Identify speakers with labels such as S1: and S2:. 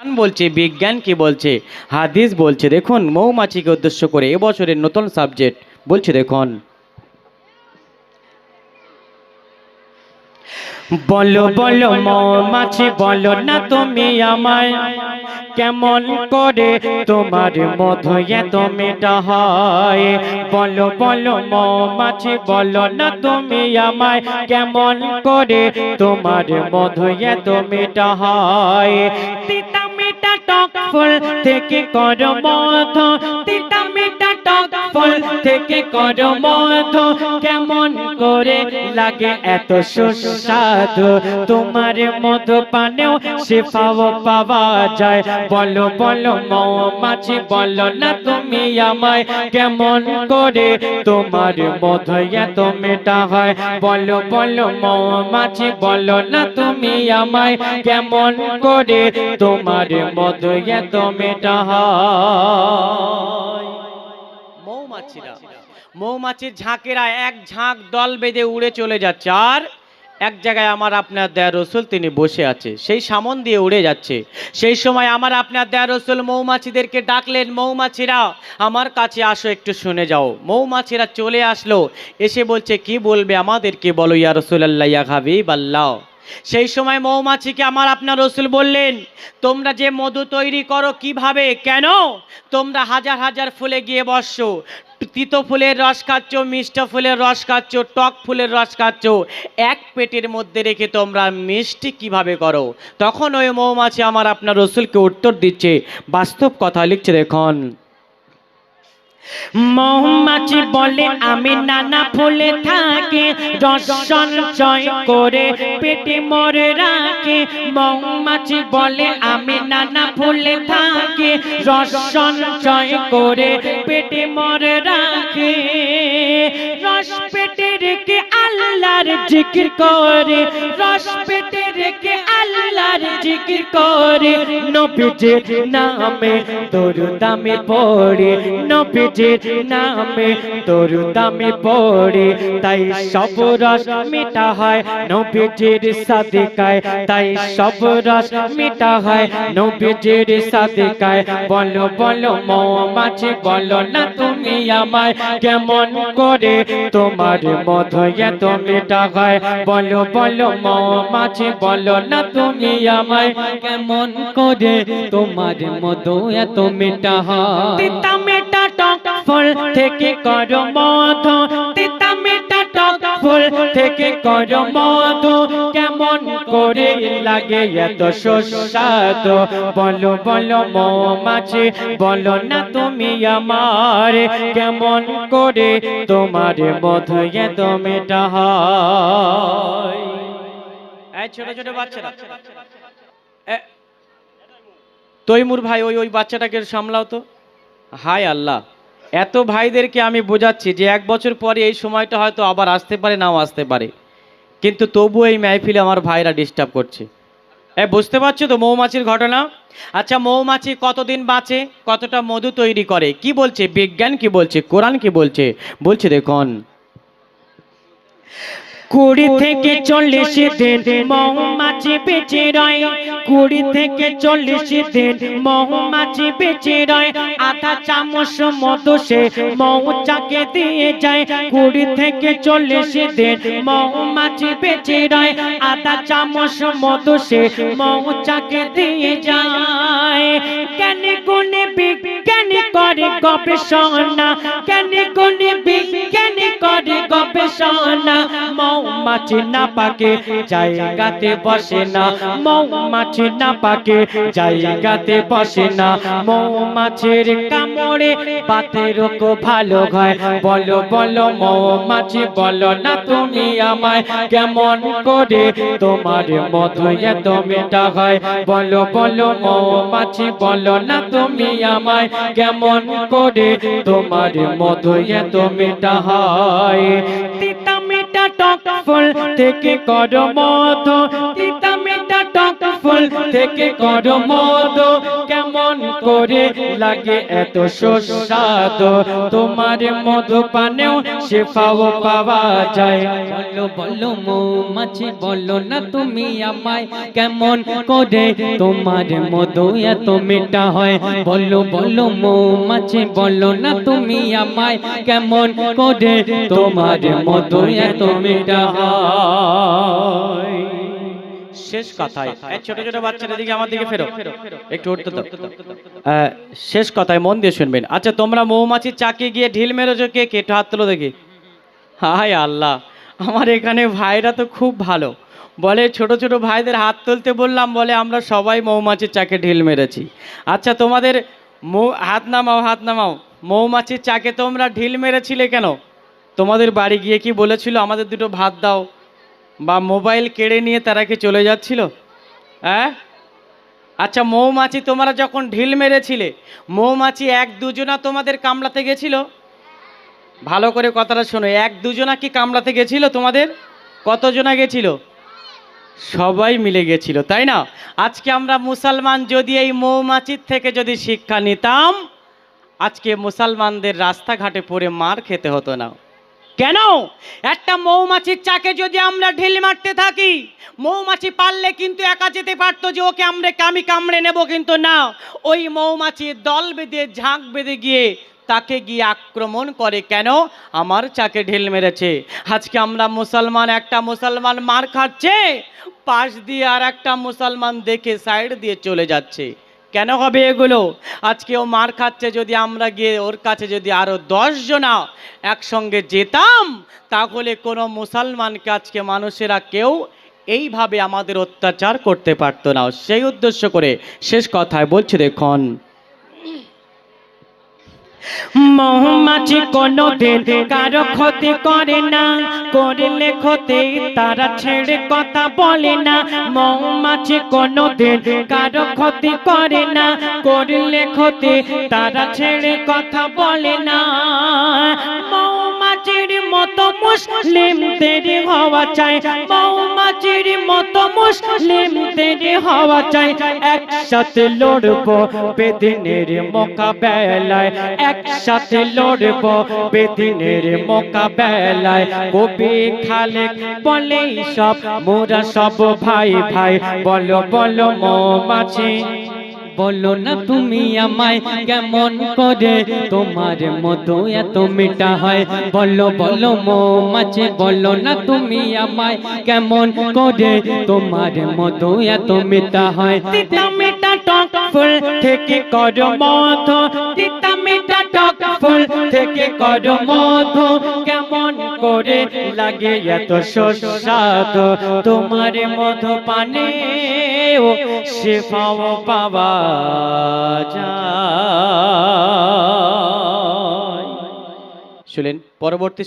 S1: বলছে, বিজ্ঞান কি বলছে, হাদিস বলছে, দেখুন, মৌমাছিকে উদ্দেশ্য করে এবছরের নতুন সাবজেক্ট বলছে, দেখুন। বলো বলো, মৌমাছি, বলো না তুমি আমায়, কেমন করে তোমার মধু এত মেটা হয়। বলো বলো, মৌমাছি, বলো না তুমি আমায়, কেমন করে তোমার মধু এত মেটা হয়। টক ফুল থেকে কর মধ তিতা মেটা টক ফুল থেকে কর মধু কেমন করে লাগে এত সুস্বাদু। তোমার মধু পানেও শেফাও পাওয়া যায়। বলো বলো, মৌমাছি, বলো না তুমি আমায়। কেমন করে তোমার মধু এত মেটা হয়। বলো বলো, মৌমাছি, বলো না তুমি আমায়। কেমন করে তোমার মধু এত মেটা হয়। মৌমাছিরা। মৌমাছির ঝাঁকেরা এক ঝাঁক দল বেঁধে উড়ে চলে যাচ্ছে। আর এক জায়গায় আমার আপনার দেয়া রসুল তিনি বসে আছে। সেই সামন দিয়ে উড়ে যাচ্ছে। সেই সময় আমার আপনার দেয়া রসুল মৌমাছিদেরকে ডাকলেন, মৌমাছিরা, আমার কাছে আসো, একটু শুনে যাও। মৌমাছিরা চলে আসলো। এসে বলছে, কি বলবে আমাদেরকে বলো ইয়া রসুল্লাহ ইয়া হাবিব আল্লাহ সেই সময় মৌমাছিকে আমার আপনার রসুল বললেন, তোমরা যে মধু তৈরি করো কীভাবে? কেন? তোমরা হাজার হাজার ফুলে গিয়ে বসছো। তিতো ফুলের রস খাচ্ছ, মিষ্ট ফুলের রস খাচ্ছ, টক ফুলের রস খাচ্ছ। এক পেটের মধ্যে রেখে তোমরা মিষ্টি কীভাবে করো? তখন ওই মৌমাছি আমার আপনার রসুলকে উত্তর দিচ্ছে। বাস্তব কথা লিখছে দেখুন। মৌমাছি বলে, আমি নানা ফুলে থাকি রস জয় করে পেটে মরে রাখে। মৌমাছি বলে, আমি নানা ফুলে থাকে রস জয় করে পেটে মরে রাখে। রস পেটে রেখে আল্লাহর জিকির করে, রস পেটে রেখে আল্লাহর জিকির করে। নবীজির নামে দরুদামে পড়ে, নবীজির নামে দরুদামে পড়ে। তাই সব রস মিটা হয় নবীজির সাদিকায়, তাই সব রস মিটা হয় নবীজির সাদিকায়। বলো বলো, মৌমাছি, বলো না তুমি আমায়, কেমন করে তোমার মধু এত মেটা হয় বলো বলো, মৌমাছি, বলো না তুমি আমায় কেমন করে? তোমার মতো এত মেটা হয়। তিতা মেটা টক ফল থেকে করো মধু। তিতা থেকে কর মধু কেমন করে লাগে এত সুস্বাদু। বলো বলো মৌমাছি, বলো না তুমি আমার। কেমন করে তোমার মধু এত মেটা হয়। তৈমুর ভাই, ওই ওই বাচ্চাটাকে সামলাও তো। হায় আল্লাহ। এত ভাইদেরকে আমি বোঝাচ্ছি যে এক বছর পরে এই সময়টা হয়তো আবার আসতে পারে, নাও আসতে পারে। কিন্তু তবু এই মেহফিলে আমার ভাইরা ডিস্টার্ব করছে। এ, বুঝতে পারছ তো মৌমাছির ঘটনা? আচ্ছা মৌমাছি কতদিন বাঁচে, কতটা মধু তৈরি করে? কি বলছে? বিজ্ঞান কি বলছে? কোরআন কি বলছে? বলছে দেখুন। কুড়ি থেকে চল্লিশ দিন মৌমাছি বেঁচে রয়। কুড়ি থেকে চল্লিশ দিন মৌমাছি বেঁচে রয়। আধা চামচ মধু সে মৌচাকে দিয়ে যায়। কুড়ি থেকে চল্লিশ দিন মৌমাছি বেঁচে রয়। আধা চামচ মধু সে মৌচাকে দিয়ে যায়। কেন গুণে বিজ্ঞানী করে গবেষণা। কেন গুণে বিজ্ঞানী করে গবেষণা, মৌমাছি না পাকে জায়গাতে বসে না, মৌমাছি না পাকে জায়গাতে বসে না। মৌমাছির কামড়ে ভালো হয়। বলো বলো মৌমাছি, বলো না তুমি আমায় কেমন করে? তোমার মধু এত মেটা হয়। বলো বলো মৌমাছি, বলো না তুমি আমায় কেমন করে? তোমার মধু এত মেটা হয়। তিতা মেটা টক ফল থেকে তিতা মেটা টক ফুল থেকে করো মদ। কেমন করে লাগে এত সুস্বাদু। তোমার মধু পানেও শেফাও পাওয়া যায়। বলো বলো মৌমাছি, বলো না তুমি আমায়। কেমন করে তোমার মধু এত মিঠা হয়। বলো বলো মৌমাছি, বলো না তুমি আমায়। কেমন করে তোমার মধু এত মিঠা হয়। শেষ কথায় এই ছোট ছোট বাচ্চাদের দিকে আমার দিকে ফেরো। একটু উঠতে দাও। শেষ কথায় মন দিয়ে শুনবেন। আচ্ছা তোমরা মৌমাছির চাকে গিয়ে ঢিল মেরেছো কে? কে? একটু হাত তুলো দেখি। হায় আল্লাহ আমার এখানে ভাইরা তো খুব ভালো। বলে ছোট ছোট ভাইদের হাত তুলতে বললাম বলে আমরা সবাই মৌমাছির চাকে ঢিল মেরেছি। আচ্ছা তোমাদের মৌ হাত নামাও হাত নামাও। মৌমাছির চাকে তোমরা ঢিল মেরেছিলে কেন? তোমাদের বাড়ি গিয়ে কি বলেছিল? আমাদের দুটো ভাত দাও। বা মোবাইল কেড়ে নিয়ে তারা কি চলে যাচ্ছিল? হ্যাঁ? আচ্ছা মৌমাছি তোমরা যখন ঢিল মেরেছিলে, মৌমাছি এক দুজনা তোমাদের কামড়াতে গেছিল? ভালো করে কথাটা শোনো, এক দুজনা কি কামড়াতে গেছিল তোমাদের? কতজনা গেছিল? সবাই মিলে গেছিল, তাই না? আজকে আমরা মুসলমান যদি এই মৌমাছির থেকে যদি শিক্ষা নিতাম, আজকে মুসলমানদের রাস্তাঘাটে পড়ে মার খেতে হতো না। কেন? একটা মৌমাছির চাকে যদি আমরা ঢিল মারতে থাকি, মৌমাছি পারলে কিন্তু একা যেতে পারতো যে ওকে আমরা আমি কামড়ে নেব কিন্তু না। ওই মৌমাছির দল বেঁধে, ঝাঁক বেঁধে গিয়ে তাকে গিয়ে আক্রমণ করে, কেন? আমার চাকে ঢিল মেরেছে। আজকে আমরা মুসলমান, একটা মুসলমান মার খাচ্ছে, পাশ দিয়ে আর একটা মুসলমান দেখে, সাইড দিয়ে চলে যাচ্ছে। কেন হবে এগুলো? আজকে ও মার খাচ্ছে যদি আমরা গিয়ে ওর কাছে যদি আরও দশ জনা একসঙ্গে যেতাম, তাহলে কোনো মুসলমানকে আজকে মানুষেরা কেউ এইভাবে আমাদের অত্যাচার করতে পারতো না। সেই উদ্দেশ্য করে শেষ কথায় বলছি দেখুন মৌমাছি কোনো দিন কারও ক্ষতি করে না। করলে ক্ষতি তারা ছেড়ে কথা বলে না। মৌমাছি কোনো দিন কারও ক্ষতি করে না। করলে ক্ষতি তারা ছেড়ে কথা বলে না। মতো মুসলিমদের হওয়া চাই। মৌমাছির মতো মুসলিমদের হওয়া চাই। একসাথে লড়বো বেদিনের মোকাবেলায়। একসাথে লড়বো বেদিনের মোকাবেলায়। কবি খালেক বলে সব, মোরা সব ভাই ভাই। বলো বলো মৌমাছি। বলো না তুমি আমায় কেমন করে? তোমার মতো এত মিঠা হয়। বলো বলো মৌমাছি, বলো না তুমি আমায় কেমন করে? তোমার মতো এত মিঠা হয়। ফুল থেকে করো মধু। তিতা মিঠা টক ফুল থেকে করো মধু। কেমন করে লাগে এত সুস্বাদু। তোমার মধু পানে ও শেফাও পাওয়া যায়। শুনলেন পরবর্তী